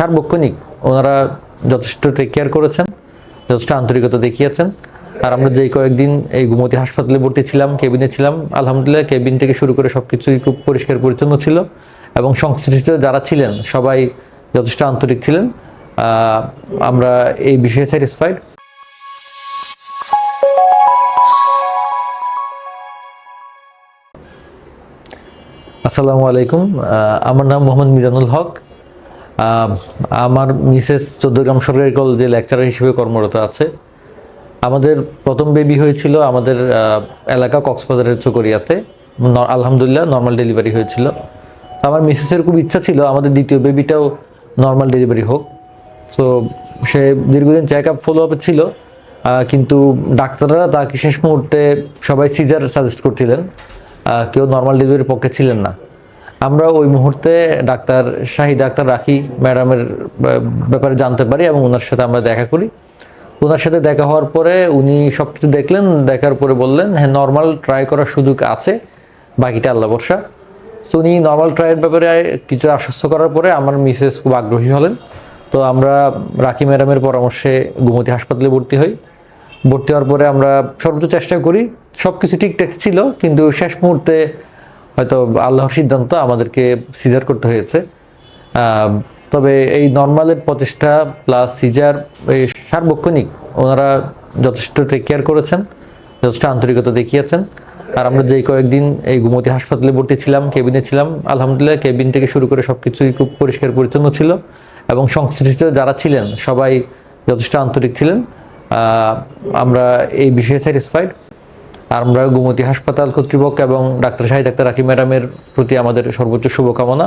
সার্বক্ষণিক ওনারা যথেষ্ট টেক কেয়ার করেছেন, যথেষ্ট আন্তরিকতা দেখিয়েছেন। আর আমরা যেই কয়েকদিন এই গুমতি হাসপাতালে ভর্তি ছিলাম, কেবিনে ছিলাম, আলহামদুলিল্লাহ কেবিন থেকে শুরু করে সব কিছুই খুব পরিষ্কার পরিচ্ছন্ন ছিল এবং সংশ্লিষ্ট যারা ছিলেন সবাই যথেষ্ট আন্তরিক ছিলেন। আমরা এই বিষয়ে স্যাটিসফাইড আসসালামু আলাইকুম। আমার নাম মোহাম্মদ মিজানুল হক। আমার মিসেস চৌদ্দগ্রাম সরকারি কলেজে লেকচারার হিসেবে কর্মরত আছে। আমাদের প্রথম বেবি হয়েছিল আমাদের এলাকা কক্সবাজারের চকরিয়াতে। আলহামদুলিল্লাহ নর্মাল ডেলিভারি হয়েছিল। আমার মিসেসের খুব ইচ্ছা ছিল, আমাদের দ্বিতীয় বেবিটাও নর্মাল ডেলিভারি হোক। সো সে দীর্ঘদিন চেক আপ ফলো আপে ছিল কিন্তু ডাক্তাররা তাকে শেষ মুহূর্তে সবাই সিজার সাজেস্ট করছিলেন। কেউ নর্মাল ডেলিভারির পক্ষে ছিলেন না। আমরা ওই মুহূর্তে ডাক্তার শাহী, ডাক্তার রাখি ম্যাডামের ব্যাপারে জানতে পারি এবং ওনার সাথে আমরা দেখা করি। ওনার সাথে দেখা হওয়ার পরে উনি সব কিছু দেখলেন, দেখার পরে বললেন হ্যাঁ নর্মাল ট্রাই করার সুযোগ আছে, বাকিটা আল্লাহ বর্ষা তো উনি নর্মাল ট্রাইয়ের ব্যাপারে কিছু আশ্বস্ত করার পরে আমার মিসেস খুব আগ্রহী হলেন। তো আমরা রাখি ম্যাডামের পরামর্শে গুমতি হাসপাতালে ভর্তি হই। ভর্তি হওয়ার পরে আমরা সর্বোচ্চ চেষ্টা করি সব কিছু ঠিকঠাক ছিল, কিন্তু শেষ মুহূর্তে হয়তো আল্লাহর সিদ্ধান্ত আমাদেরকে সিজার করতে হয়েছে। তবে এই নর্মালের প্রচেষ্টা প্লাস সিজার এই সার্বক্ষণিক ওনারা যথেষ্ট টেক কেয়ার করেছেন, যথেষ্ট আন্তরিকতা দেখিয়েছেন। আর আমরা যেই কয়েকদিন এই গুমতি হাসপাতালে ভর্তি ছিলাম, কেবিনে ছিলাম, আলহামদুলিল্লাহ কেবিন থেকে শুরু করে সব কিছুই খুব পরিষ্কার পরিচ্ছন্ন ছিল এবং সংশ্লিষ্ট যারা ছিলেন সবাই যথেষ্ট আন্তরিক ছিলেন। আমরা এই বিষয়ে স্যাটিসফাইড আমরা গুমতি হাসপাতাল কর্তৃপক্ষ এবং ডাক্তার শাহিদ ডাক্তার রাকি ম্যাডামের প্রতি আমাদের সর্বোচ্চ শুভকামনা।